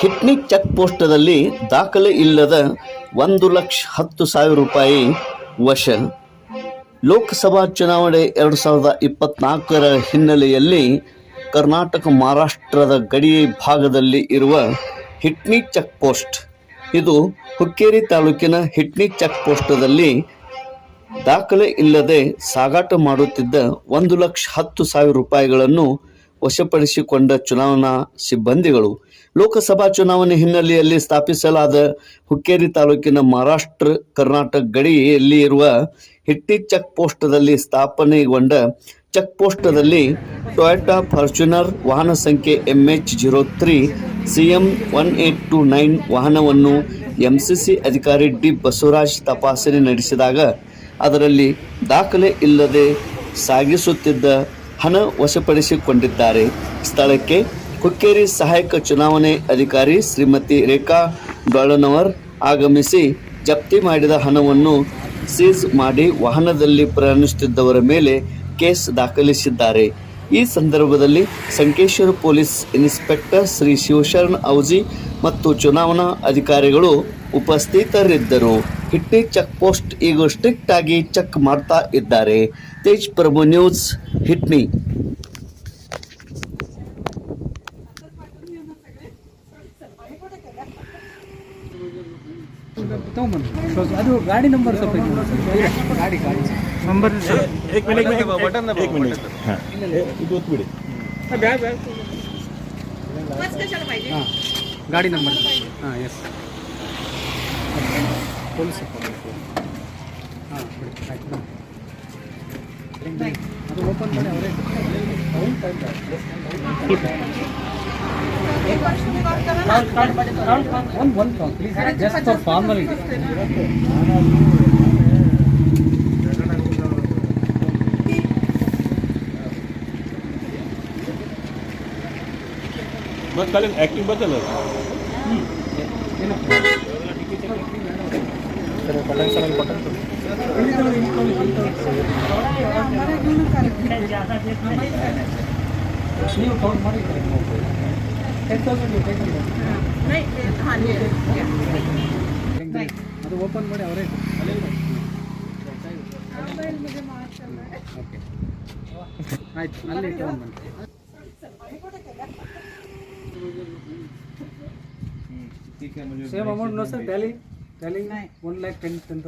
Hitni check ಪೋಸ್ಟದಲ್ಲಿ ದಾಖಲೆ ಇಲ್ಲದ ಒಂದು ಲಕ್ಷ ಹತ್ತು ಸಾವಿರ ರೂಪಾಯಿ ವಶ. ಲೋಕಸಭಾ ಚುನಾವಣೆ ಎರಡು ಸಾವಿರದ ಇಪ್ಪತ್ನಾಲ್ಕರ ಹಿನ್ನೆಲೆಯಲ್ಲಿ ಕರ್ನಾಟಕ ಮಹಾರಾಷ್ಟ್ರದ ಗಡಿ ಭಾಗದಲ್ಲಿ ಇರುವ ಹಿಟ್ನಿ ಚೆಕ್ ಪೋಸ್ಟ್ ಇದು ಹುಕ್ಕೇರಿ ತಾಲೂಕಿನ ಹಿಟ್ನಿ ಚೆಕ್ ಪೋಸ್ಟದಲ್ಲಿ ದಾಖಲೆ ಇಲ್ಲದೆ ಸಾಗಾಟ ಮಾಡುತ್ತಿದ್ದ ಒಂದು ಲಕ್ಷ ಹತ್ತು ಸಾವಿರ ರೂಪಾಯಿಗಳನ್ನು ವಶಪಡಿಸಿಕೊಂಡ ಚುನಾವಣಾ ಸಿಬ್ಬಂದಿಗಳು ಲೋಕಸಭಾ ಚುನಾವಣೆ ಹಿನ್ನೆಲೆಯಲ್ಲಿ ಸ್ಥಾಪಿಸಲಾದ ಹುಕ್ಕೇರಿ ತಾಲೂಕಿನ ಮಹಾರಾಷ್ಟ್ರ, ಕರ್ನಾಟಕ ಗಡಿಯಲ್ಲಿ ಇರುವ ಹಿಟ್ಟಿ ಚೆಕ್ ಪೋಸ್ಟದಲ್ಲಿ ಸ್ಥಾಪನೆಗೊಂಡ ಚೆಕ್ ಪೋಸ್ಟದಲ್ಲಿ ಟೊಯೋಟಾ ಫಾರ್ಚುನರ್ ವಾಹನ ಸಂಖ್ಯೆ M H zero three C M one eight two nine ವಾಹನವನ್ನು ಎಂ ಸಿ ಸಿ ಅಧಿಕಾರಿ ಡಿ ಬಸವರಾಜ್ ತಪಾಸಣೆ ನಡೆಸಿದಾಗ ಅದರಲ್ಲಿ ದಾಖಲೆ ಇಲ್ಲದೆ ಸಾಗಿಸುತ್ತಿದ್ದ ಹಣ ವಶಪಡಿಸಿಕೊಂಡಿದ್ದಾರೆ. ಸ್ಥಳಕ್ಕೆ ಹುಕ್ಕೇರಿ ಸಹಾಯಕ ಚುನಾವಣೆ ಅಧಿಕಾರಿ ಶ್ರೀಮತಿ ರೇಖಾ ಡೊಳನವರ್ ಆಗಮಿಸಿ ಜಪ್ತಿ ಮಾಡಿದ ಹಣವನ್ನು ಸೀಸ್ ಮಾಡಿ ವಾಹನದಲ್ಲಿ ಪ್ರಯಾಣಿಸುತ್ತಿದ್ದವರ ಮೇಲೆ ಕೇಸ್ ದಾಖಲಿಸಿದ್ದಾರೆ. ಈ ಸಂದರ್ಭದಲ್ಲಿ ಸಂಕೇಶ್ವರ ಪೊಲೀಸ್ ಇನ್ಸ್ಪೆಕ್ಟರ್ ಶ್ರೀ ಶಿವಶರಣ್ ಔಜಿ ಮತ್ತು ಚುನಾವಣಾ ಅಧಿಕಾರಿಗಳು ಉಪಸ್ಥಿತರಿದ್ದರು. ಹಿಟ್ಟಿ ಚೆಕ್ ಪೋಸ್ಟ್ ಈಗ ಸ್ಟ್ರಿಕ್ಟ್ ಆಗಿ ಚೆಕ್ ಮಾಡ್ತಾ ಇದ್ದಾರೆ. ತೇಜ್ ಪ್ರಭು ನ್ಯೂಸ್ ಹಿಟ್ ಮೀ ಅದು ಗಾಡಿ ನಂಬರ್ ಸ್ವಲ್ಪ ಗಾಡಿ ಗಾಡಿ ನಂಬರ್ ಏಕ್ ಮಿನಿಟ್ ಬಟನ್ ಏಕ್ ಮಿನಿಟ್ ಇದು ಒತ್ತು ಬಿಡಿ ಬ್ಯಾಗ್ ಬ್ಯಾಗ್ ಗಾಡಿ ನಂಬರ್ ಹಾಂ ಎಸ್ ಪೊಲೀಸ್ ಓಪನ್ ಮಾಡಿ ಅವರೇ ಒಂದು ಒಂದು ಪ್ಲೀಸ್ ಜಸ್ಟ್ ಫಾರ್ಮಾಲಿಟಿ बस खाली ऍक्टिंग बदल ನೀವು ಕೌಂಟ್ ಮಾಡಿ ಟೆನ್ ತೌಸಂಡ್ ಅದು ಓಪನ್ ಮಾಡಿ ಅವರೇ ಓಕೆ ಆಯ್ತು ಅಲ್ಲಿ ತಗೊಂಡು ಬನ್ನಿ same amount no sir tally tally one lakh ten ten